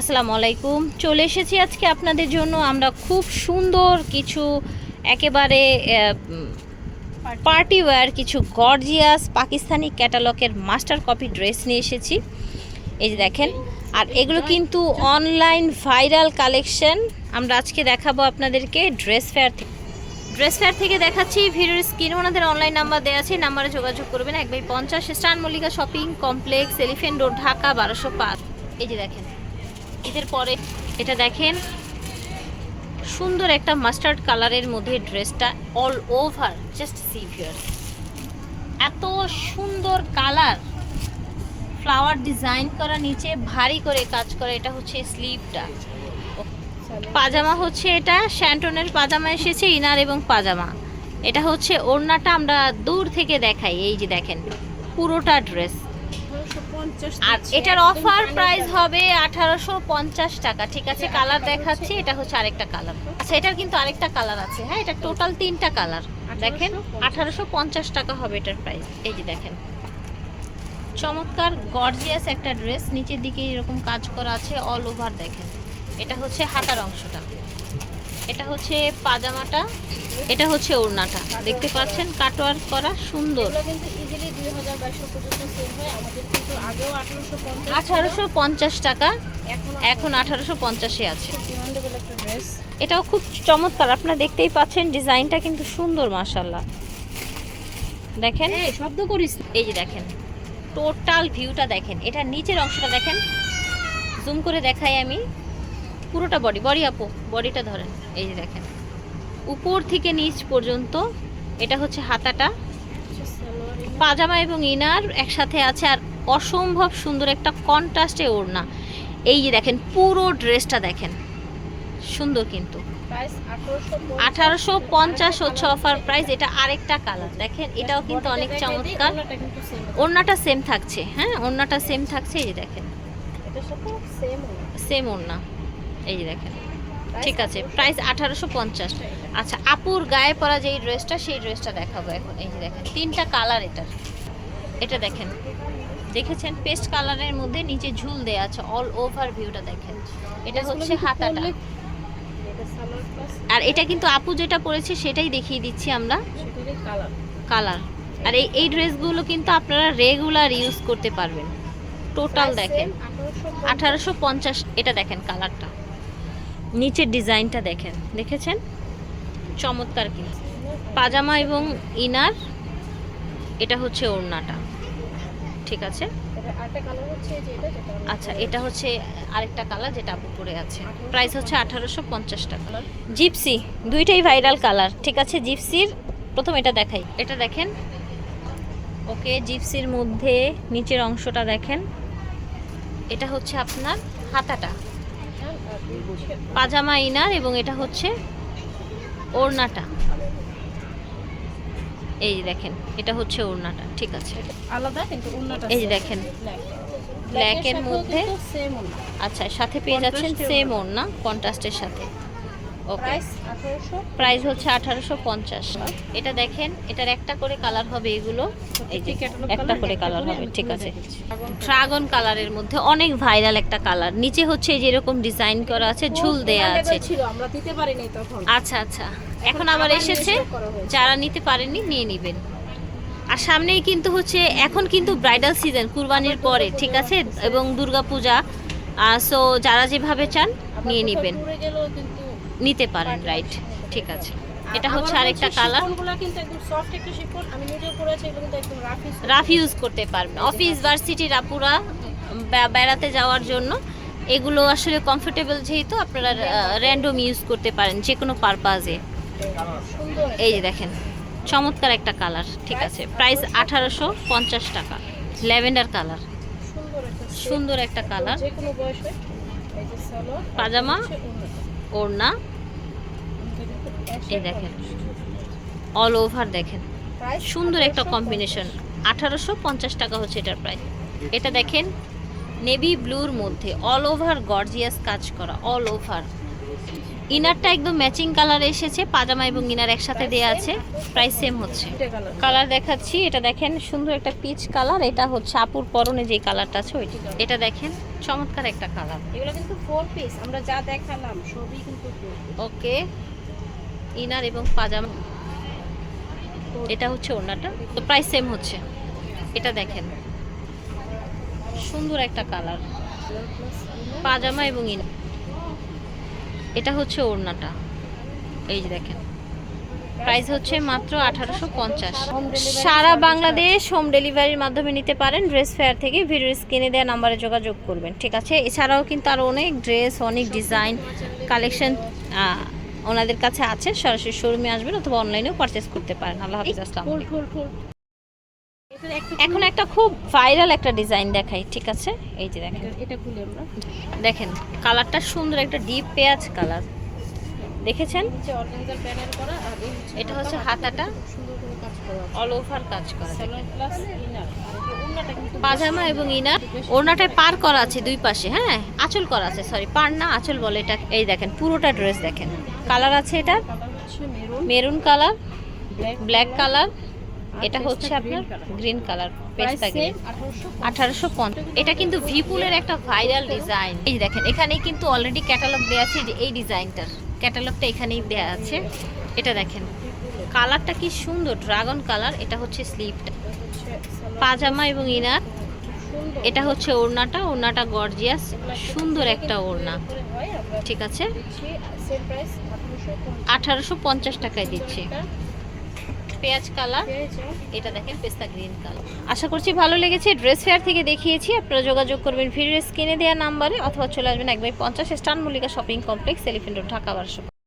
আসসালামু আলাইকুম। চলে এসেছি আজকে আপনাদের জন্য। আমরা খুব সুন্দর কিছু একেবারে পার্টি ওয়্যার কিছু গর্জিয়াস পাকিস্তানি ক্যাটালগের মাস্টার কপি ড্রেস নিয়ে এসেছি। এই যে দেখেন। আর এগুলো কিন্তু অনলাইন ভাইরাল কালেকশন আমরা আজকে দেখাবো আপনাদেরকে ড্রেস ফেয়ার থেকে। ড্রেস ফেয়ার থেকে দেখাচ্ছি। ভিডিওর স্ক্রিনে ওনাদের অনলাইন নাম্বার দেওয়া আছে। নাম্বারে যোগাযোগ করবেন। এক বাই পঞ্চাশ। স্টান Mallika shopping complex elephant road Dhaka, বারোশো পাঁচ। এই যে দেখেন। ঈদের পরে এটা দেখেন। সুন্দর একটা মাস্টার্ড কালারের মধ্যে ড্রেসটা অল ওভার জাস্ট সিভিয়ার এত সুন্দর কালার ফ্লাওয়ার ডিজাইন করা নিচে, ভারী করে কাজ করে, এটা হচ্ছে স্লিভটা পাজামা হচ্ছে এটা শ্যান্টনের পাজামা এসেছে, ইনার এবং পাজামা। এটা হচ্ছে ওড়নাটা আমরা দূর থেকে দেখাই, এই যে দেখেন, পুরোটা ড্রেস আর এটার অফার প্রাইস হবে আঠারোশো পঞ্চাশ টাকা ঠিক আছে? কালার দেখাচ্ছি এটা হচ্ছে আরেকটা কালার আচ্ছা এটার কিন্তু আরেকটা কালার আছে হ্যাঁ? এটা টোটাল তিনটা কালার দেখেন আঠারোশো পঞ্চাশ টাকা হবে এটার প্রাইস এই যে দেখেন। চমৎকার গর্জিয়াস একটা ড্রেস নিচের দিকে এরকম কাজ করা আছে অল ওভার দেখেন। এটা হচ্ছে হাতার অংশটা। এটা হচ্ছে পাজামাটা এটা হচ্ছে ওড়নাটা। দেখতে পাচ্ছেন কাটওয়ার করা সুন্দর। আঠারোশো পঞ্চাশ টাকা এখন আঠারোশো পঞ্চাশে আছে। এটাও খুব চমৎকার আপনারা দেখতেই পাচ্ছেন ডিজাইনটা কিন্তু সুন্দর মাশাল্লাহ দেখেন। এই শব্দ করিস এই যে দেখেন টোটাল ভিউটা দেখেন। এটা নিচের অংশটা দেখেন। জুম করে দেখাই আমি। পুরোটা বডি বডি আপু বডিটা ধরেন এই যে দেখেন। উপর থেকে নিচ পর্যন্ত এটা হচ্ছে হাতাটা। পাজামা এবং ইনার একসাথে আছে আর অসম্ভব সুন্দর একটা কন্ট্রাস্টে ওড়না। এই যে দেখেন পুরো ড্রেসটা দেখেন। সুন্দর কিন্তু। আঠারোশো পঞ্চাশ হচ্ছে অফার প্রাইস এটা আরেকটা কালার দেখেন এটাও কিন্তু অনেক চমৎকার। ওড়নাটা সেম থাকছে হ্যাঁ? ওড়নাটা সেম থাকছে এই যে দেখেন। সেম সেম ওড়না। এই যে দেখেন। ঠিক আছে প্রাইস আঠারোশো পঞ্চাশ। আচ্ছা আপুর গায়ে পরা যেই ড্রেসটা সেই ড্রেসটা দেখাবো এখন। এই যে দেখেন তিনটা কালার এটার। এটা দেখেন দেখেছেন? পেস্ট কালারের মধ্যে নিচে ঝুল দেয়া আছে অল ওভার ভিউটা দেখেন। এটা হচ্ছে হাতাটা। আর এটা কিন্তু আপু যেটা পরেছে সেটাই দেখিয়ে দিচ্ছি আমরা। কালার আর এই এই ড্রেসগুলো কিন্তু আপনারা রেগুলার ইউজ করতে পারবেন। টোটাল দেখেন। আঠারোশো পঞ্চাশ। এটা দেখেন কালারটা নিচের ডিজাইনটা দেখেন, দেখেছেন? চমৎকার কিন্তু। পাজামা এবং ইনার, এটা হচ্ছে ওড়নাটা। ঠিক আছে? আচ্ছা এটা হচ্ছে আরেকটা কালার যেটা আপু পরে আছে। প্রাইস হচ্ছে আঠারোশো পঞ্চাশ টাকা। জিপসি, দুইটাই ভাইরাল কালার। ঠিক আছে? জিপসির, প্রথম এটা দেখাই। এটা দেখেন। ওকে, জিপসির মধ্যে নিচের অংশটা দেখেন। এটা হচ্ছে আপনার হাতাটা। পাজামা ইনার এবং এটা হচ্ছে ওড়নাটা। এই যে দেখেন এটা হচ্ছে ওড়নাটা ঠিক আছে। আলাদা কিন্তু ওড়নাটা এই যে দেখেন ব্ল্যাকের মধ্যে সেম আচ্ছা সাথে পেয়ে যাচ্ছেন সেম ওড়না। কন্ট্রাস্টের সাথে। ওকে প্রাইস হচ্ছে আঠারোশো পঞ্চাশ। এটা দেখেন এটার একটা করে কালার হবে এগুলো। এই যে একটা করে কালার হবে ঠিক আছে। ড্রাগন কালারের মধ্যে অনেক ভাইরাল একটা কালার নিচে হচ্ছে এই যে এরকম ডিজাইন করা আছে ঝুল দেয়া আছে। আমরা দিতে পারিনি তখন। আচ্ছা আচ্ছা। এখন আবার এসেছে। যারা নিতে পারেননি নিয়ে নেবেন। আর সামনেই কিন্তু হচ্ছে এখন কিন্তু ব্রাইডাল সিজন কুরবানির পরে ঠিক আছে? এবং দুর্গাপূজা। সো যারা যেভাবে চান নিয়ে নেবেন। নিতে পারেন রাইট ঠিক আছে। এটা হচ্ছে আরেকটা কালার কিন্তু একদম সফট একটা শিফন। আমি নিজেও পরেছি এগুলো কিন্তু একদম রাফ ইউজ রাফ ইউজ করতে পারবেন। অফিস ভার্সিটির আপুরা বেড়াতে যাওয়ার জন্য এগুলো আসলে কমফোর্টেবল যেহেতু আপনারা র্যান্ডম ইউজ করতে পারেন যে কোনো পারপাজে এই যে দেখেন চমৎকার একটা কালার ঠিক আছে। প্রাইস আঠারোশো পঞ্চাশ টাকা। ল্যাভেন্ডার কালার সুন্দর একটা সুন্দর একটা কালার যে কোনো বয়সে। এই যে সালোয়ার পাজামা ওড়না। এই দেখেন। অল ওভার দেখেন। সুন্দর একটা কম্বিনেশন আঠারোশো পঞ্চাশ টাকা হচ্ছে এটার প্রাইস এটা দেখেন নেভি ব্লুর মধ্যে অল ওভার গর্জিয়াস কাজ করা অল ওভার ইনারটা একদম ম্যাচিং কালার এসেছে পাজামা এবং ইনার একসাথে দেয়া আছে প্রাইস সেম হচ্ছে। কালার কালার দেখাচ্ছি এটা দেখেন সুন্দর একটা পিচ কালার এটা হচ্ছে আপুর পরনে যে কালারটা আছে ওইটা। এটা দেখেন চমৎকার একটা কালার এগুলো কিন্তু ফোর পিস আমরা যা দেখালাম সবই কিন্তু ওকে ইনার এবং পাজামা। এটা হচ্ছে ওড়নাটা। তো প্রাইস সেম হচ্ছে। এটা দেখেন। সুন্দর একটা কালার। পাজামা এবং ইনার। এটা হচ্ছে ওড়নাটা। এই যে দেখেন। প্রাইস হচ্ছে মাত্র আঠারোশো পঞ্চাশ। সারা বাংলাদেশ হোম ডেলিভারির মাধ্যমে নিতে পারেন। ড্রেস ফেয়ার থেকে ভিডিও স্ক্রিনে দেওয়া নাম্বারে যোগাযোগ করবেন। ঠিক আছে? এছাড়াও কিন্তু আরও অনেক ড্রেস, অনেক ডিজাইন, কালেকশন ওনাদের কাছে আছে সরাসরি শোরুমে আসবেন অথবা অনলাইনেও পারচেস করতে পারেন। আল্লাহ হাফিজ আসসালাম এখন একটা খুব ভাইরাল একটা ডিজাইন দেখাই ঠিক আছে? এই যে দেখেন। এটা- খুলে আমরা। দেখেন কালারটা সুন্দর একটা ডিপ পেঁয়াজ কালার দেখেছেন? নিচে অর্গানজার প্যানেল করা আর এটা হচ্ছে হাতাটা। সুন্দর করে কাজ করা অল ওভার কাজ করা পাজামা এবং ইনার ওড়নাটায় পার করা আছে দুই পাশে হ্যাঁ? আঁচল করা আছে সরি পার না আঁচল বলে এটা এই দেখেন পুরোটা ড্রেস দেখেন। কালার আছে এটা? মেরুন কালার ব্ল্যাক কালার এটা হচ্ছে আপনার। গ্রিন কালার পেস্তা গ্রিন। আঠারোশো পঞ্চাশ এটা কিন্তু ভিপুলের একটা ভাইরাল ডিজাইন এই দেখেন এখানে কিন্তু অলরেডি ক্যাটালগ দেওয়া আছে এই ডিজাইনটার ক্যাটালগটা এখানেই দেওয়া আছে। এটা দেখেন কালারটা কি সুন্দর ড্রাগন কালার এটা হচ্ছে সালোয়ার পাজামা এবং ইনার। এটা হচ্ছে ওড়নাটা ওড়নাটা গর্জিয়াস, সুন্দর একটা ওড়না। ঠিক আছে? দিচ্ছি সেম প্রাইস 1850 আঠারোশো পঞ্চাশ টাকায় দিচ্ছি। পেঁয়াজ কালার, এটা দেখেন পেস্তা গ্রিন কালার। আশা করছি ভালো লেগেছে। ড্রেস ফেয়ার থেকে দেখিয়েছি, আপনারা যোগাযোগ করবেন ভিডিওর স্ক্রিনে দেওয়া নাম্বারে, অথবা চলে আসবেন এক বাই পঞ্চাশ স্টান Mallika shopping complex, elephant Dhaka বারোশো